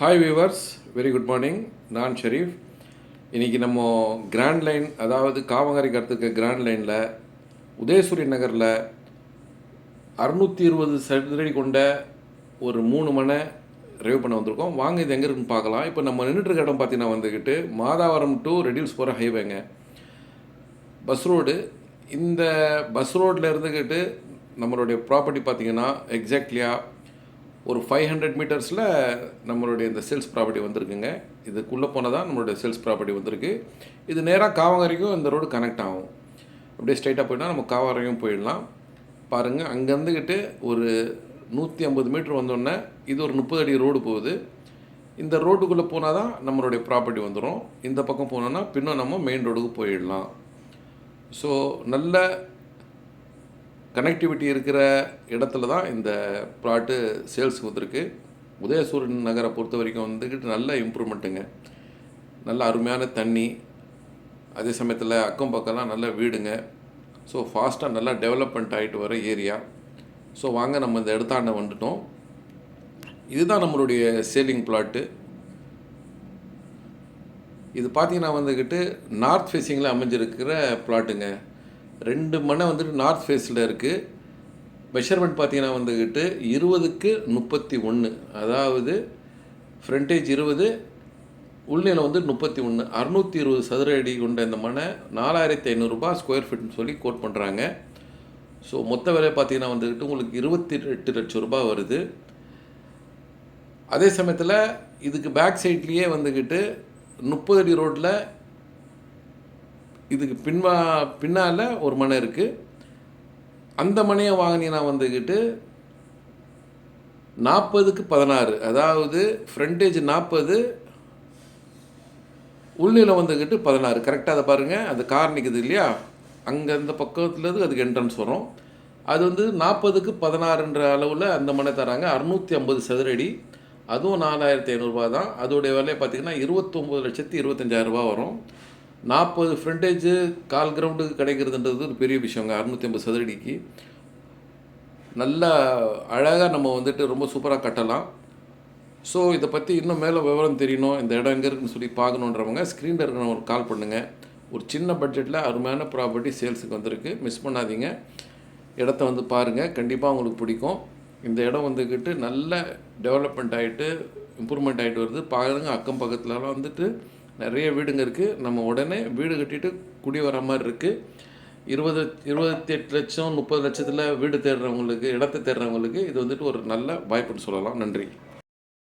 Hi viewers very good morning நான் ஷெரீஃப். இன்றைக்கி நம்ம கிராண்ட் லைன் அதாவது காவங்கரை கருத்துக்க கிராண்ட் லைனில் உதயசூரி நகரில் அறுநூற்றி இருபது சதுரடி கொண்ட ஒரு மூணு மனை ரெவ் பண்ண வந்திருக்கோம். வாங்க இது எங்கே இருக்குன்னு பார்க்கலாம். இப்போ நம்ம நின்றுட்டு இடம் பார்த்தீங்கன்னா வந்துக்கிட்டு மாதாவரம் டு ரெடியூஸ் போகிற ஹைவேங்க பஸ் ரோடு இந்த பஸ் ரோட்டில் இருந்துக்கிட்டு நம்மளுடைய ப்ராப்பர்ட்டி பார்த்தீங்கன்னா எக்ஸாக்ட்லியாக ஒரு ஃபைவ் ஹண்ட்ரட் மீட்டர்ஸில் நம்மளுடைய இந்த சேல்ஸ் ப்ராப்பர்ட்டி வந்திருக்குங்க. இதுக்குள்ளே போனால் தான் நம்மளுடைய சேல்ஸ் ப்ராப்பர்ட்டி வந்திருக்கு. இது நேராக காவங்கரைக்கும் இந்த ரோடு கனெக்ட் ஆகும். அப்படியே ஸ்ட்ரைட்டாக போயிட்டால் நம்ம காவங்கரையும் போயிடலாம். பாருங்கள் அங்கேருந்துக்கிட்டு ஒரு நூற்றி ஐம்பது மீட்ரு வந்தோடனே இது ஒரு முப்பது அடி ரோடு போகுது. இந்த ரோட்டுக்குள்ளே போனால் தான் நம்மளுடைய ப்ராப்பர்ட்டி வந்துடும் இந்த பக்கம் போனோன்னா பின்னும் நம்ம மெயின் ரோடுக்கு போயிடலாம். ஸோ நல்ல கனெக்டிவிட்டி இருக்கிற இடத்துல தான் இந்த ப்ளாட்டு சேல்ஸ் வந்திருக்கு. உதயசூரன் நகரை பொறுத்த வரைக்கும் வந்துக்கிட்டு நல்ல இம்ப்ரூவ்மெண்ட்டுங்க நல்ல அருமையான தண்ணி. அதே சமயத்தில் அக்கம் பக்கம்லாம் நல்ல வீடுங்க. ஸோ ஃபாஸ்ட்டாக நல்லா டெவலப்மெண்ட் ஆகிட்டு வர ஏரியா ஸோ வாங்க நம்ம இந்த இடத்தாண்ட வந்துட்டோம். இதுதான் நம்மளுடைய சேலிங் பிளாட்டு இது பார்த்தீங்கன்னா வந்துக்கிட்டு நார்த் ஃபேஸிங்கில் அமைஞ்சிருக்கிற பிளாட்டுங்க ரெண்டு மனை வந்துட்டு நார்த் ஃபேஸில் இருக்குது மெஷர்மெண்ட் பார்த்தீங்கன்னா வந்துக்கிட்டு இருபதுக்கு முப்பத்தி ஒன்று அதாவது ஃப்ரண்டேஜ் இருபது உள்நிலம் வந்து முப்பத்தி ஒன்று அறுநூற்றி இருபது சதுர அடி கொண்ட இந்த மனை நாலாயிரத்தி ஐநூறுரூபா ஸ்கொயர் ஃபீட்னு சொல்லி கோட் பண்ணுறாங்க ஸோ மொத்த விலை பார்த்தீங்கன்னா வந்துக்கிட்டு உங்களுக்கு இருபத்தி எட்டு லட்சம் ரூபாய் வருது. அதே சமயத்தில் இதுக்கு பேக் சைட்லேயே வந்துக்கிட்டு முப்பது அடி ரோட்டில் இதுக்கு பின்வா பின்னால் ஒரு மனை இருக்குது அந்த மனையை வாங்கினீங்கன்னா வந்துக்கிட்டு நாற்பதுக்கு பதினாறு. அதாவது ஃப்ரண்டேஜ் நாற்பது உள்நிலம் வந்துக்கிட்டு பதினாறு. கரெக்டாக அதை பாருங்கள் அது கார் நிற்குது இல்லையா? அங்கே அந்த பக்கத்துலேருந்து அதுக்கு என்ட்ரன்ஸ் வரும். அது வந்து நாற்பதுக்கு பதினாறுன்ற அளவில் அந்த மனை தராங்க. அறுநூற்றி ஐம்பது சதுரடி. அதுவும் நாலாயிரத்தி ஐநூறுரூபா தான். அதோடைய விலையை பார்த்திங்கன்னா இருபத்தொம்போது லட்சத்தி இருபத்தஞ்சாயிரரூபா வரும். நாற்பது ஃப்ரண்டேஜு கால் கிரவுண்டுக்கு கிடைக்கிறதுன்றது ஒரு பெரிய விஷயங்க அறுநூற்றி ஐம்பது சதுரடிக்கு. நல்லா அழகாக நம்ம வந்துட்டு ரொம்ப சூப்பராக கட்டலாம். ஸோ இதை பற்றி இன்னும் மேலே விவரம் தெரியணும். இந்த இடம் எங்கே இருக்குன்னு சொல்லி பார்க்கணுன்றவங்க ஸ்க்ரீனில் இருக்கிறவங்களுக்கு கால் பண்ணுங்கள் ஒரு சின்ன பட்ஜெட்டில் அருமையான ப்ராப்பர்ட்டி சேல்ஸுக்கு வந்திருக்கு. மிஸ் பண்ணாதீங்க. இடத்த வந்து பாருங்கள் கண்டிப்பாக உங்களுக்கு பிடிக்கும். இந்த இடம் வந்துக்கிட்டு நல்ல டெவலப்மெண்ட் ஆகிட்டு இம்ப்ரூவ்மெண்ட் ஆகிட்டு வருது. பாருங்கள் அக்கம் பக்கத்துலலாம் வந்துட்டு நிறைய வீடுங்க இருக்குது நம்ம உடனே வீடு கட்டிட்டு குடி வர மாதிரி இருக்குது இருபது இருபத்தி எட்டு லட்சம் முப்பது லட்சத்தில் வீடு தேடுறவங்களுக்கு இடத்த தேடுறவங்களுக்கு இது வந்துட்டு ஒரு நல்ல வாய்ப்புன்னு சொல்லலாம். நன்றி.